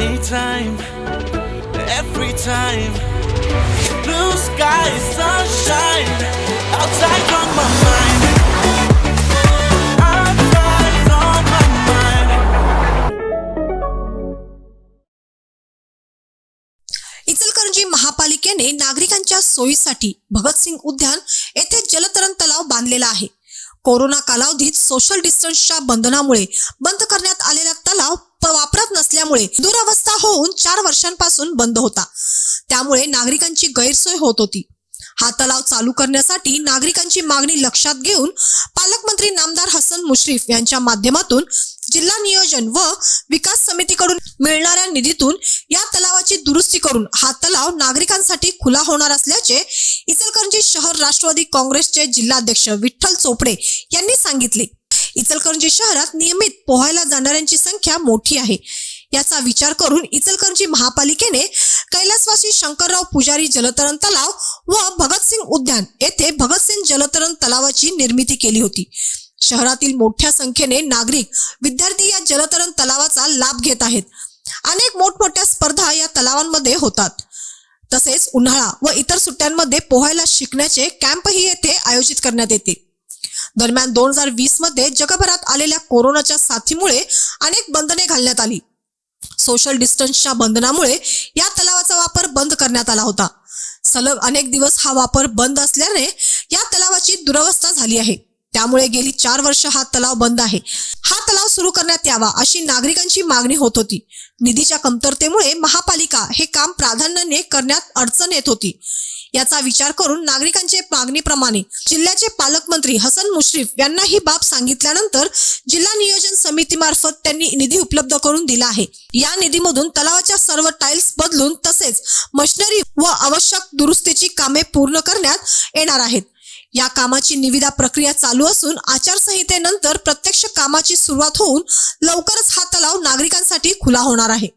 anytime, every time. Blue sky, sunshine, outside on my mind. Outside on my mind. Ichalkaranji महापालिकेने नागरिकांच्या सोयीसाठी भगतसिंग उद्यान येथे जलतरण तलाव बांधलेला आहे कोरोना कालावधीत सोशल डिस्टन्सच्या बंधनामुळे बंद करण्यात आलेला तलाव वापरत नसल्यामुळे दुरावस्था होऊन चार वर्षांपासून बंद होता. त्यामुळे नागरिकांची गैरसोय होत होती. हा तलाव चालू करण्यासाठी नागरिकांची मागणी लक्षात घेऊन पालकमंत्री नामदार हसन मुश्रीफ यांच्या माध्यमातून जिल्हा नियोजन व विकास समितीकडून मिळणाऱ्या निधीतून या तलावाची दुरुस्ती करून हा तलाव नागरिकांसाठी खुला होणार असल्याचे इचलकरंजी शहर राष्ट्रवादी काँग्रेसचे जिल्हाध्यक्ष विठ्ठल चोपडे यांनी सांगितले. इचलकरंजी शहरात नियमित पोहायला जाणाऱ्यांची संख्या मोठी आहे. याचा विचार करून इचलकरंजी महापालिकेने कैलासवासी शंकरराव पुजारी जलतरण तलाव व भगतसिंग उद्यान येथे भगतसिंग जलतरण तलावाची निर्मिती केली होती. शहरातील मोठ्या संख्येने नागरिक विद्यार्थी या जलतरण तलावाचा लाभ घेत आहेत. अनेक मोठमोठ्या स्पर्धा या तलावांमध्ये होतात. तसेच उन्हाळा व इतर सुट्ट्यांमध्ये पोहायला शिकण्याचे कॅम्पही येथे आयोजित करण्यात येते. दरम्यान दोन हजार वीसमध्ये जगभरात आलेल्या कोरोनाच्या साथीमुळे अनेक बंधने घालण्यात आली. सोशल डिस्टन्सच्या बंधनामुळे या तलावाचा वापर बंद करण्यात आला होता. सलग अनेक दिवस हा वापर बंद असल्याने या तलावाची दुरवस्था झाली आहे. त्यामुळे गेली चार वर्ष हा तलाव बंद आहे. हा तलाव सुरू करण्यात यावा अशी नागरिकांची मागणी होत होती. निधीच्या कमतरतेमुळे महापालिका हे काम प्राधान्याने करण्यात अडचण येत होती. याचा विचार करून नागरिकांचे मागणीप्रमाणे जिल्ह्याचे पालकमंत्री हसन मुश्रीफ यांना ही बाब सांगितल्यानंतर जिल्हा नियोजन समितीमार्फत त्यांनी निधी उपलब्ध करून दिला आहे. या निधीमधून तलावाच्या सर्व टाईल्स बदलून तसेच मशिनरी व आवश्यक दुरुस्तीची कामे पूर्ण करण्यात येणार आहेत. या कामाची निविदा प्रक्रिया चालू असून आचारसंहितेनंतर प्रत्यक्ष कामाची सुरुवात होऊन लवकरच हा तलाव नागरिकांसाठी खुला होणार आहे.